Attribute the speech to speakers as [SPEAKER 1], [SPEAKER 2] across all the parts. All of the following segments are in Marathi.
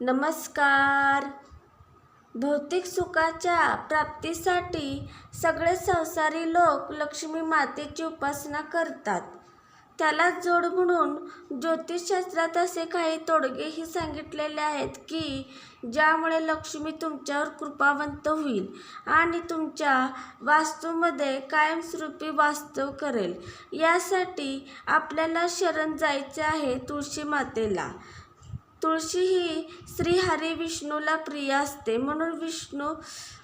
[SPEAKER 1] नमस्कार. भौतिक सुखाच्या प्राप्तीसाठी सगळे संसारी लोक लक्ष्मी मातेची उपासना करतात. त्याला जोड म्हणून ज्योतिषशास्त्रात असे काही तोडगेही सांगितलेले आहेत की ज्यामुळे लक्ष्मी तुमच्यावर कृपावंत होईल आणि तुमच्या वास्तूमध्ये कायमस्वरूपी वास्तव करेल. यासाठी आपल्याला शरण जायचे आहे तुळशी मातेला. तुळशी ही श्रीहरी विष्णूला प्रिय असते. म्हणून विष्णू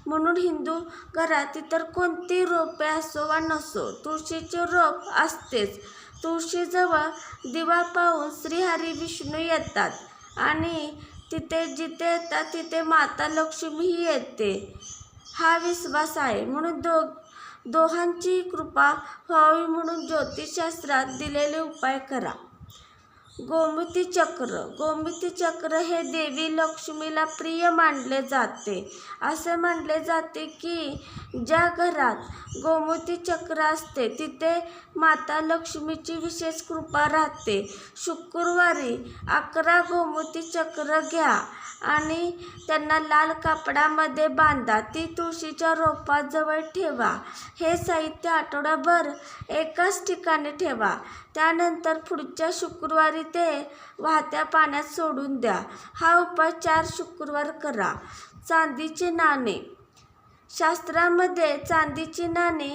[SPEAKER 1] म्हणून हिंदू घरात इतर कोणती रोपे असो वा नसो तुळशीचे रोप असतेच. तुळशीजवळ दिवा पाहून श्रीहरी विष्णू येतात आणि तिथे जिथे येतात तिथे माता लक्ष्मीही येते. हा विश्वास आहे. म्हणून दो दोहांची कृपा व्हावी म्हणून ज्योतिषशास्त्रात दिलेले उपाय करा. गोमती चक्र. गोमती चक्र हे देवी लक्ष्मीला प्रिय मानले जाते. असे मानले जाते की ज्या घरात गोमती चक्र असते तिथे माता लक्ष्मीची विशेष कृपा राहते. शुक्रवारी अकरा गोमती चक्र घ्या आणि त्यांना लाल कापडामध्ये बांधा. ती तुळशीच्या रोपाजवळ ठेवा. हे साहित्य आठवडाभर एकाच ठिकाणी ठेवा. त्यानंतर पुढच्या शुक्रवारी ते वाहत्या पाण्यात सोडून द्या. हा उपाय चार शुक्रवार करा. चांदीचे नाणे. शास्त्रामध्ये चांदीची नाणे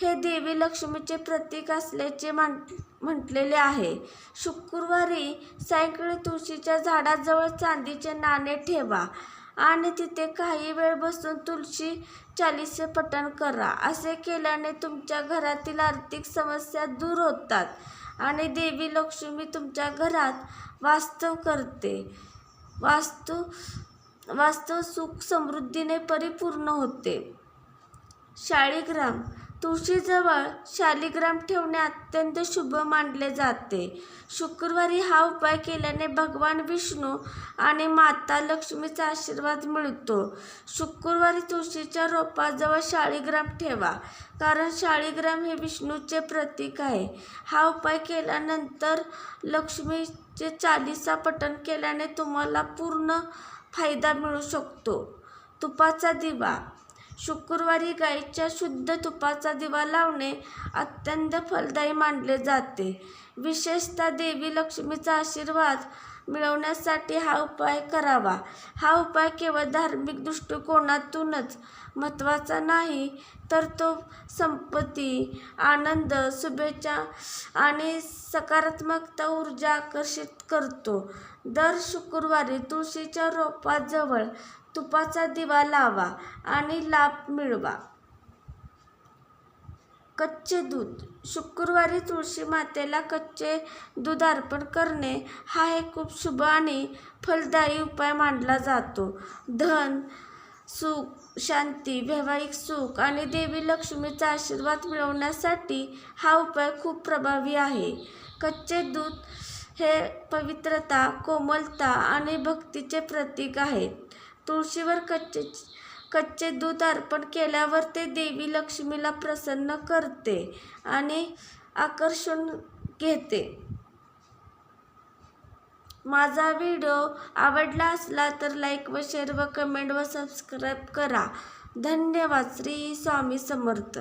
[SPEAKER 1] हे देवी लक्ष्मीचे प्रतीक असल्याचे म्हण म्हटलेले आहे. शुक्रवारी सायंकाळी तुळशीच्या झाडाजवळ चांदीचे नाणे ठेवा आणि तिथे काही वेळ बसून तुळशी चालीसे पठण करा. असे केल्याने तुमच्या घरातील आर्थिक समस्या दूर होतात. आणि देवी लक्ष्मी तुमच्या घरात वास्तव करते. वास्तू वास्तव सुख समृद्धीने परिपूर्ण होते. शाळीग्राम तुळशीजवळ शालिग्राम ठेवणे अत्यंत शुभ मानले जाते. शुक्रवारी हा उपाय केल्याने भगवान विष्णू आणि माता लक्ष्मीचा आशीर्वाद मिळतो. शुक्रवारी तुळशीच्या रोपाजवळ शाळीग्राम ठेवा कारण शाळीग्राम हे विष्णूचे प्रतीक आहे. हा उपाय केल्यानंतर लक्ष्मीचे चालीसा पठण केल्याने तुम्हाला पूर्ण फायदा मिळू शकतो. तुपाचा दिवा शुक्रवारी गाईच्या शुद्ध तुपाचा दिवा लावणे अत्यंत फलदायी मानले जाते. विशेषतः देवी लक्ष्मीचा आशीर्वाद मिळवण्यासाठी हा उपाय करावा. हा उपाय केवळ धार्मिक दृष्टिकोनातूनच महत्त्वाचा नाही तर तो संपत्ती आनंद शुभेच्छा आणि सकारात्मकता ऊर्जा आकर्षित करतो. दर शुक्रवारी तुळशीच्या रोपाजवळ तुपाचा दिवा लावा आणि लाभ मिळवा. कच्चे दूध. शुक्रवारी तुळशी मातेला कच्चे दूध अर्पण करणे हा एक खूप शुभ आणि फलदायी उपाय मानला जातो. धन सुख शांती वैवाहिक सुख आणि देवी लक्ष्मीचा आशीर्वाद मिळवण्यासाठी हा उपाय खूप प्रभावी आहे. कच्चे दूध हे पवित्रता कोमलता आणि भक्तीचे प्रतीक आहे. तुळशीवर कच्चे कच्चे दूध अर्पण केल्यावर ते देवी लक्ष्मीला प्रसन्न करते आणि आकर्षण घेते. माझा व्हिडिओ आवडला असला तर लाईक व शेअर व कमेंट व सबस्क्राईब करा. धन्यवाद. श्री स्वामी समर्थ.